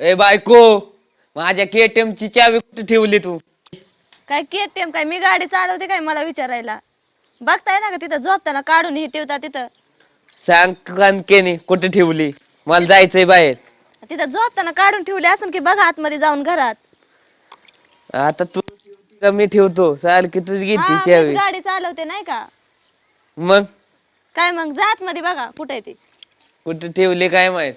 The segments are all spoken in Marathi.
ए बायको माझ्या केटीएम ची चावी कुठे ठेवली तू? काय केटीएम काय? मी गाडी चालवते काय मला विचारायला? बघताय ना का तिथं झोपताना काढून हे ठेवता तिथं. सांग कणकेने कुठे ठेवली? मला जायचंय बाहेर. तिथं झोपताना काढून ठेवली असून की बघा आतमध्ये जाऊन घरात. आता तू का मी ठेवतो? सारखी तुझी घेतली हा, चावी. गाडी चालवते नाही का? मग? काय मग? जा आतमध्ये बघा कुठे आहे ती. कुठे ठेवली काय माहीत?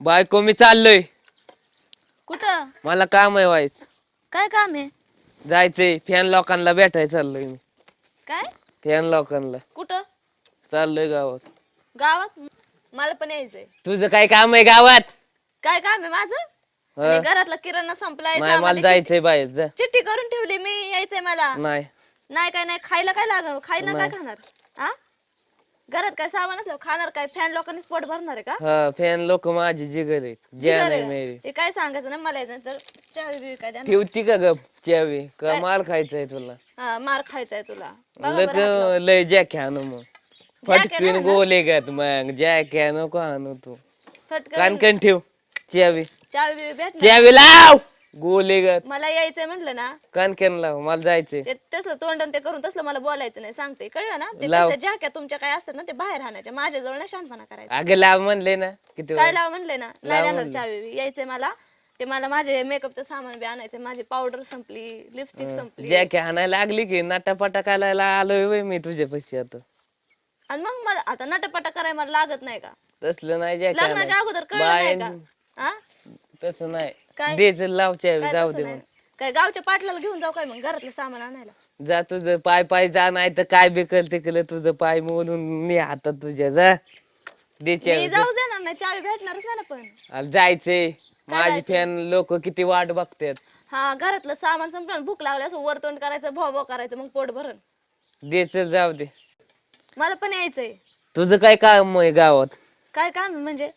बायको मी चाललोय. कुठं? मला काम आहे वाईच काय काम आहे? जायचंय फॅन लोकांना भेटायला चाललोय मी. काय? फॅन लोकांना कुठं? चाललोय गावात. गावात? मला पण यायचंय. तुझं काय काम आहे गावात? काय काम आहे माझं? हा? घरातला किराणा संपलाय नाही मला जायचंय बाहेर जा. चिठ्ठी करून ठेवली मी यायचंय मला. नाही. नाही काय नाही खायला काय लाग खायला काय नाही. खाणार? हा घरात काय सामान असलं खाणार काय? फॅन लोकांनीच पोट भरणार आहे का? हा फॅन लोक माझी जिगर आहेत. मेरी. ते काय सांगायचं ना मला यायचं तर चावी बिवी काय द्या ना. ठेवती का गप चावी? का काय? माल खायचंय तुला? हा मार खायचाय तुला. बघा लय बरं हात क- लय जॅक आणू मग. आहे फटकीन ना? गोले गत मग. जॅक नको आणू तू. लाव. फटकन कानकन ठेव. चावी. चावी बिवी भेट ना. चावी लाव! गोले गत मला यायचंय म्हटलं ना. कानकन लाव मला जायचंय. ते तसलं तोंडन ते करून तसलं मला बोलायचं नाही सांगते. कळलं ना? ते लाव. तसल्या तुमच्या काय असतात ना ते बाहेर आणायच्या. माझ्याजवळ ना शानपणा करायचा. अगं लाव म्हणले ना किती काय? लाव म्हणले ना? लाव नाही देणार म्हणले. चावी बी. यायचंय मला. ते मला माझे मेकअपचं सामान बी आणायचंय. माझी पावडर संपली लिपस्टिक संपली. जॅक आणायला लागली की नाटापाटा करायला आलोय वय मी तुझ्या पैसे आता. आणि मग मला आता नटपटा करायला मला लागत नाही का? तसलं नाही जॅक लग्नाच्या अगोदर कळलं नाही का? हा तसं नाही. काय? दे चल लाव चावी काय जाऊ तसं दे नाही? मग. काय गावच्या पाटलाला घेऊन जाऊ काय मग? घरातलं सामान आणायला. जा तुझं पाय पाय जा नाही तर काय बिकल तिकल तुझं पाय मोडून मी हातात तुझ्या जा. दे मी चावी. जाऊ देणार नाही चावी भेटणारच नाही ना पण. अरे जायचंय. माझी जायचंय? फॅन लोक किती वाट बघतात. हा घरातलं सामान संपलं भूक लागली असं वरतोंड करायचं भो भो करायचं मग पोट भरण. दे चल जाऊ दे. मला पण यायचंय. तुझं काय काम आहे गावात? काय काम म्हणजे?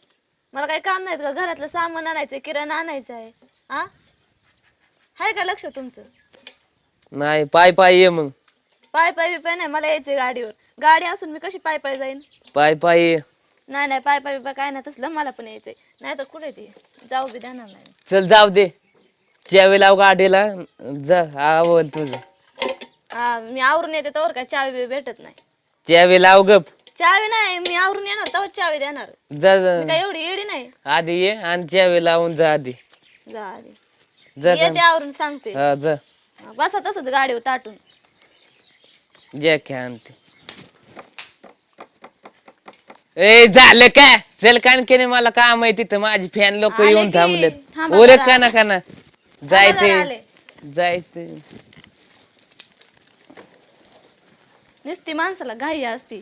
मला काही काम नाही का? घरातलं सामान आणायचंय किराणा आणायचं आहे हा आहे का लक्ष तुमचं? नाही पाय पाय ये मग. पाय पाय बी पाय नाही मला यायचंय गाडीवर. गाडी असून मी कशी पाय पाय जाईन? पाय पाय ये. नाही नाही पाय पाय बी पाय काय नाही तसलं मला पण यायचंय. नाही तर कुठे ती? जाऊ बी देणार नाही. चल जाऊ दे. चावी लाव गाडीला. जा आवड तुझं. हा मी आवरून येते तर काय चावी बी भेटत नाही. चावी लाव गप. चावी नाही मी आवरून येणार तेव्हा चावी देणार. जा मी जा. काय एवढी येडी नाही? आधी ये आणि चावी लावून जा आधी. जा आधी. जा येते जा. आवरून सांगते. हा जा. बसा तसंच गाडीवर ताटून. जॅक आणते. ए झालं काय चल कानकेने मला काम आहे तिथं. माझी फॅन लोक आले येऊन की. थांबलेत. थांबा जरा. का ना का ना जरा आले. जायचंय जायचंय नुसती माणसाला घाई असती.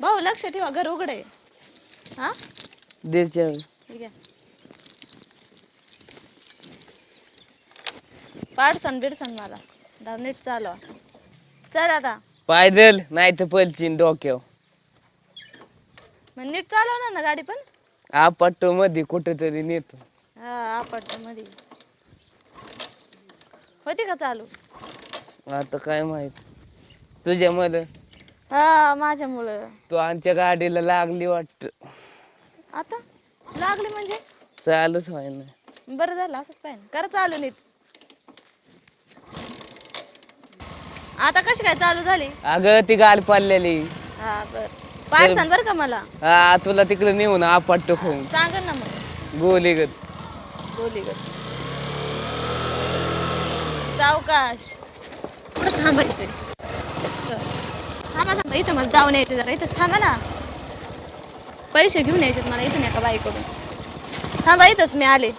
भाऊ लक्ष ठेवा घर उघडे हा? दे चावी आहे पाडसन बिडसन मला. नीट चालवा. चल आता. पायदल नाही तर पलचीन डोक्यावर. मग नीट चालवणार ना गाडी पण? आपटतो मध्ये कुठेतरी नेतो. हा मध्ये होती का चालू? आता काय माहीत. तुझ्या मध्ये हा माझ्यामुळं. तू आमच्या गाडीला लागली वाटत. आता? लागली म्हणजे? चालूच व्हाय ना बरं झालं असंच पाहिजे कर चालू नीट. आता कशी काय चालू झाली? अगं ती गाडी पाडलेली. हा बर. का मला. हा तुला तिकडे नेऊन आपटतो खाऊन. सांग ना मग. गोली गत बोली ग सावकाश. कुठं थांबायचं थांबा थांबा इथं मला जाऊन यायचं जरा. इथं थांबा ना. पैसे घेऊन यायचे मला इथून एका बाईकडून. थांबा इथंच मी आले.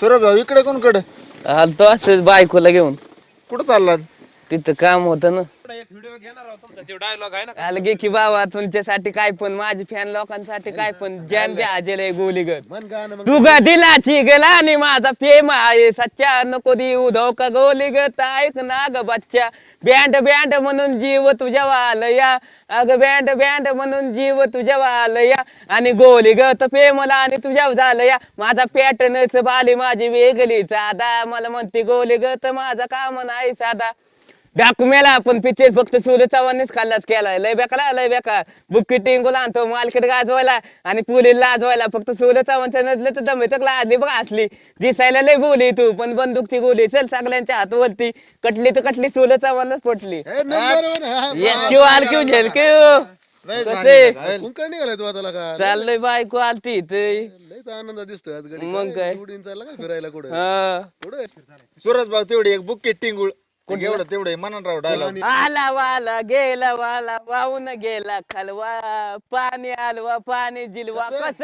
सुरभ भाऊ इकडे कोणकडे? आलतो असंच बायकोला घेऊन. कुठं चाललात? तिथं काम होतं ना. व्हिडिओ घेणार आहोत तुमचा. तो डायलॉग आहे ना आलं गे की बाबा तुमच्यासाठी काय पण माझी फॅन लोकांसाठी काय पण जॅन बी आजेल गोलीगत. मन गाणं मग तू ग दिलाची गला आणि माझा प्रेम आहे सच्चा नको देऊ धोका गोली गत ऐक ना ग बच्चा. बँड बँड म्हणून जीव तुझ्या वालया. अग बँड बँड म्हणून जीव तुझ्या वालया. आणि गोली गत प्रेमला आणि तुझ्या झालया. माझा पॅटर्नच बाली माझी वेगळी साधा मला म्हणते गोली गत माझा काम नाही साधा. डाकुमेला आपण पिक्चर फक्त सूर्य चव्हाणीच खाल्लाच केलाय लय बेकार लय बेकार बुक्की टिंगूला आणतो मालकीट गाजवायला आणि पुलीला लाजवायला फक्त सूर्य चव्हाणच्या नजले तर दमे तर लाजली बघ असली दिसायला लय बोली तू पण बंदूकची गोली चल सगळ्यांच्या हातवरती कटली तर कटली सूर्य चव्हाणच पटली हा, क्यू आल क्यू झेल क्यू चाललंय बायको आलती आनंद दिसतोय आज गडी मग काय? उडीन चालला काय फिरायला कुठे हा कुठे सुरज भाऊ तेवढी एक बुक टिंगुळ एवढं तेवढे म्हणून राव डायलॉग आला वाला गेला वाला वाहून गेला खलवा. पाणी आलवा पाणी जिलवा. कस?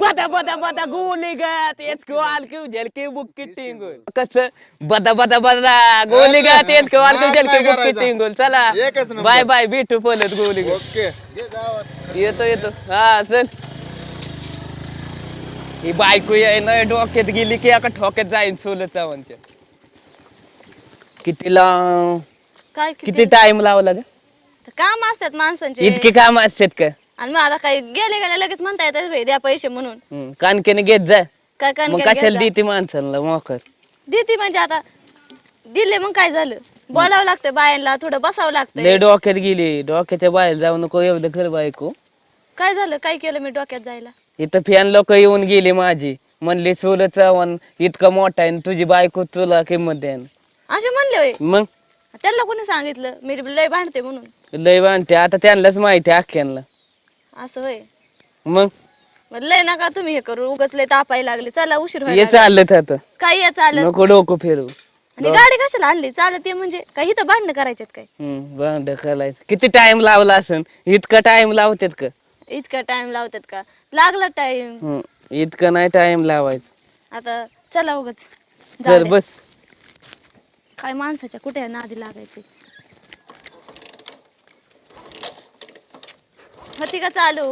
बदा बदा बदा गोली गात. एचको आलकी झलकी बुक्की टिंगुल. कस? बदा बदा बदा. गोली गात एचको आलकी नाद झलकी नाही बुक्की. टिंगुल. चला. एकच नंबर. Bye bye. भेटू पलत गोली गात. ओके. येतो येतो. हा चल. ही बायको आहे ना डोक्यात गेली की एका ठोक्यात जाईन सोलत चव्हाणच्या किती लांब काय किती? टाइम लावला ग काम असतात माणसांचे. इतके काम असतात का? आणि मग आता काही गेले गेले लगेच म्हणता येतात "भाई, द्या पैसे म्हणून. हम्म, कानकेने घेत जा. काय मग कशाला? देते माणसाला मोकर? देते म्हणजे आता दिले मग काय झालं? बोलावं लागतं बायांना थोडं बसावं लय लागतं डोक्यात गेली. डोक्याच्या बाहेर जाऊ नको एवढं घर बायको. काय झालं? काय केलं मी डोक्यात जायला? इथं फॅन लोक येऊन गेली माझी. म्हणली सोलं चव्हाण इतका मोठा आहे आणि तुझी बायको तुला किंमत द्यान असे म्हणले होय. मग? त्यांना कोणी सांगितलं? मी लय भांडते म्हणून. लय बांधते आता त्यांनाच माहिती आहे अख्ख्यांना. असं होय. मग? मग लय नका तुम्ही हे करू. उगाच लय तापायला लागले. चला उशीर व्हायला लागला. चाललं आता. काय या चालत नको डोकं फिरवू. आणि गाडी कशाला आणली? चालत ये म्हणजे. काही इथं भांडणं करायच्यात काय? हम्म भांड करायचं. किती टाइम लावला असन? इतका टाइम लावतात का? इतका टाइम लावतात का? लागला टाइम हम्म, इतकं नाही टाइम लावायचं. आता चला उगाच. जाऊ चल द्या. बस. काय माणसाच्या कुठे नादी लागायचे? होती का चालू?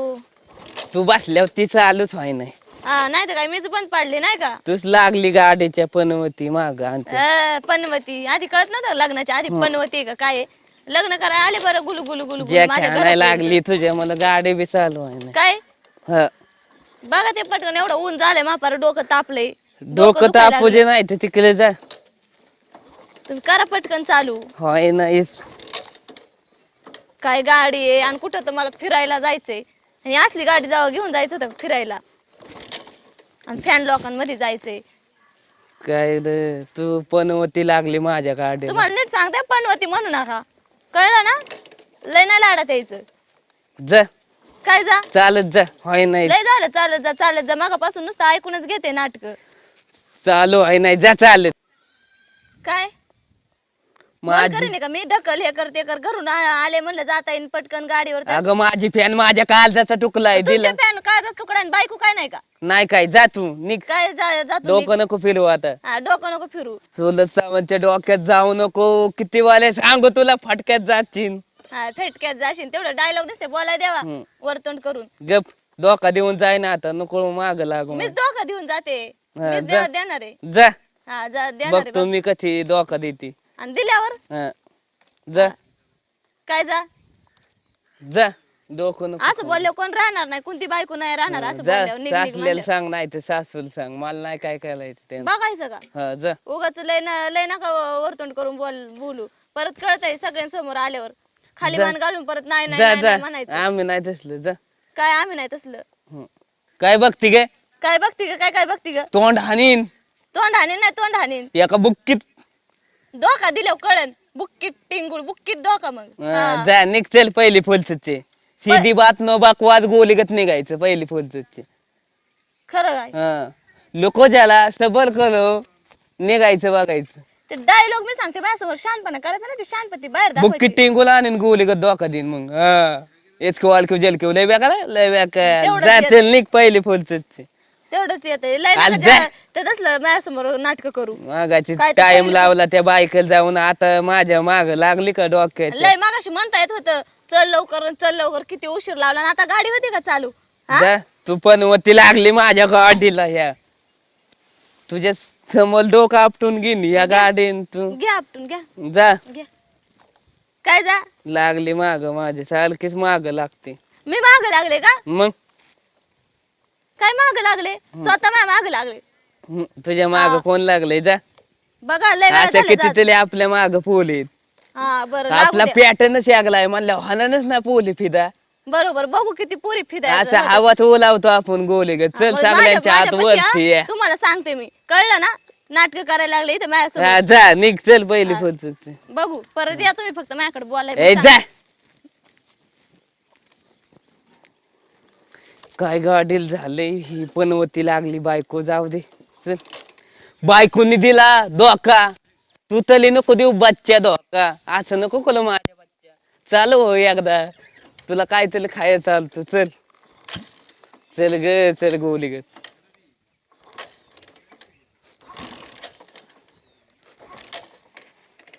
तू बसल्यावर ती चालूच व्हाय नाही हा नाही तर काय मीच बंद पाडली नाही का? तूच लागली गाडीच्या पनवती माग अं, पनवती. आधी कळत नव्हतं लग्नाच्या आधी पनवती आहे का काय आहे? लग्न करायला आले बरं गुलू गुलू गुलू गुलू ज्या माझ्या खेळायला घरात लागली तुझ्या मला गाडी बी चालू आहे ना काय? हा. बघा ते पटकन एवढं ऊन झालंय मापार डोकं तापलंय. डोकं दुखायला तापू दे नाही तिकडे जा. तुम्ही करा पटकन चालू. होय नाहीच. काय गाडी आहे आणि कुठं तर मला फिरायला जायचंय. आणि असली गाडी जावं घेऊन जायचं होतं फिरायला. आणि फॅन लोकांमध्ये जायचंय. काय रे, तू पनवती लागली माझ्या गाडीला. तुम्हाला नीट सांगते पनवती म्हणू नका. कळलं ना? लय नाही लाडत यायचं. जा. काय जा? चालत जा. होय नाही. लय झालं चालत जा चालत जा. मागापासून नुसतं ऐकूनच घेते नाटक. चालू आहे नाही. जा चालत. काय? माझी करेन का? मी ढकल हे कर ते कर. घरून आ- आले म्हणलं जाता येईन पटकन गाडीवर तर. अगं माझी फॅन माझ्या काळजाचा तुकलाय दिला. तुमच्या फॅन काय तुकडा आणि बायको काय नाही का? नाही काय जा तू निघ. काय जा जातो डोकं नको फिरवू आता. हा डोकं नको फिरू. सोलत सावंतच्या डोक्यात जाऊ नको. किती वाले सांगू तुला फटक्यात जातील हा फेटक्यात जाशील तेवढं डायलॉग दिसते बोलाय देवा. वरतोंड करून. गप धोका देऊन जाय ना आता. नको माग लागू मीच धोका देऊन जाते. हा, मीच जा. दे- देणार आहे. जा. हा जा देणार बघ आहे बघ. तुम्ही कशी धोका देते. आणि दिल्यावर? हा. जा. काय जा? जा. डोकं नको असं बोलल्यावर कोण राहणार नाही? कोणती बायको नाही राहणार असं जा. बोलल्यावर निघ निघ सासलेला म्हणल्यावर. सांग नाही तर सासूला सांग. मला नाही काय करायचं ते बघायचं का? हा जा. उगाच लय ना लय नका वरतोंड करून बोल बोलू. परत कळतंय सगळ्यांसमोर आल्यावर. खाली जा. मान घालून परत नाही नाही जा नाही, जा. नाही म्हणायचं. आम्ही नाही तसलं जा. काय आम्ही नाही तसलं? हं. काय बघती गे? काय बघती का काय काय बघती का तोंड हानीन. तोंड हाणीन नाही तोंड हाणीन एका बुक्कीत धोका दिल्यावर कळन. बुक्कीट टिंगुळ बुक्कीट धोका मग. हा. जा पहिली फुलसचे सीधी बात न बाकवाद गोलीगत निघायचं पहिली फुलसचे खरं काय? हा. लोक ज्याला सबल करो निघायचं बघायचं. ते डायलॉग मी सांगते बायासमोर शानपणा करायचं ना ती शानपती बाहेर बुक्की दाखवायची टिंगूला आणि गोलीगत धोका देईन मग. हा. इचकं वाळकं जलकं लय बेकार आहे, लय बेकार तेवढंच येत. निघ पहिली फुलसचे तेवढंच येते लय आज नका जा. ते तसलं माझ्यासमोर नाटक करू. मागाची काय ते टाइम लावला त्या बायकल जाऊन आता माझ्या माग लागली का डोक्यात? लय मागाशी म्हणता येत होतं चल लवकर चल लवकर किती उशीर लावला आणि आता गाडी होती का चालू? हा? जा तू पण वरती लागली माझ्या गाडीला ह्या तुझ्या समोर डोकं आपटून घेईन या गाडीन तू. घ्या आपटून घ्या. जा. घ्या. काय जा? लागली माग माझ्या सारखीच माग लागते. मी माग लागले का? मग? काय माग लागले? स्वतः माझ्या माग लागले. तुझ्या माग हा. कोण लागले? जा. बघा लय वेळा आता झालं किती जात. तरी आपल्या माग पोलीत हा बरं आपला लागू द्या. पॅटर्नच लागलाय म्हणल्या हानानच ना पोली फिदा. बरोबर बघू किती पुरी फिदायचं असा होतं. हवात ओलावतो आपण गोले ग. चल सगळ्यांच्या माझ्या- हात माझ्यापाशी वरती. तुम्हाला सांगते मी. कळलं ना? नाटक करायला लागले इथं हा, माझ्यासमोर. जा निघ चल पहिली हा. फुलत बघू परत या तुम्ही फक्त माझ्याकडे बोलायला ए जा. काय गाडील झाले ही पनवती लागली बायको जाऊ दे चल. बायकोनी दिला धोका तू तली नको देऊ बच्च्या धोका असं नको कल माझ्या बच्च्या. चालू हो एकदा तुला काय तरी खाय चालतो चल. चल ग चल गोली ग.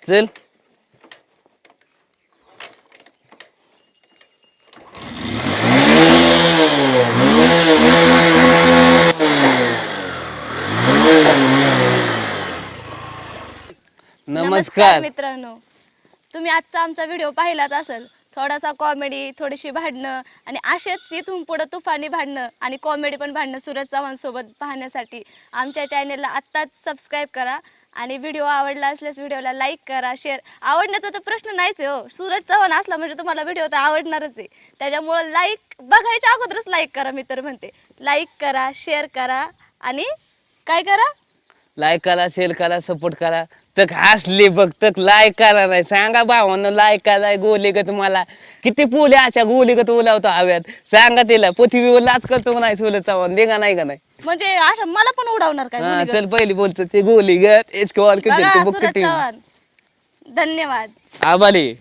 चल. नमस्कार. मित्रांनो. तुम्ही आजचा आमचा व्हिडिओ पाहिलाच असेल. थोडासा कॉमेडी थोडीशी भांडणं आणि असेच इथून पुढे तुफानी भांडणं आणि कॉमेडी पण भांडणं सूरज चव्हाण सोबत पाहण्यासाठी आमच्या चॅनेलला आत्ताच सबस्क्राईब करा आणि व्हिडिओ आवडला असल्यास व्हिडिओला लाईक करा शेअर आवडण्याचा तर प्रश्न नाहीच आहे हो. सूरज चव्हाण असला म्हणजे तुम्हाला व्हिडिओ तर आवडणारच आहे. त्याच्यामुळं लाईक बघायच्या अगोदरच लाईक करा मी तर म्हणते. लाईक करा शेअर करा आणि काय करा? लाईक करा शेअर करा सपोर्ट करा. तर हसली बघ लाईक करा नाही. सांगा भावानं करा गोलीगत मला. किती पुले अशा गोलीगत ओलावतो हव्यात सांगा तिला पृथ्वीवर लाच करतो नाही सोलत चव्हाण? दे का नाही का नाही? म्हणजे अशा मला पण उडवणार काय हा? चल पहिली बोलतो ते गोलीगत. एच कॉल बघा सूरज चव्हाण. धन्यवाद. आबाली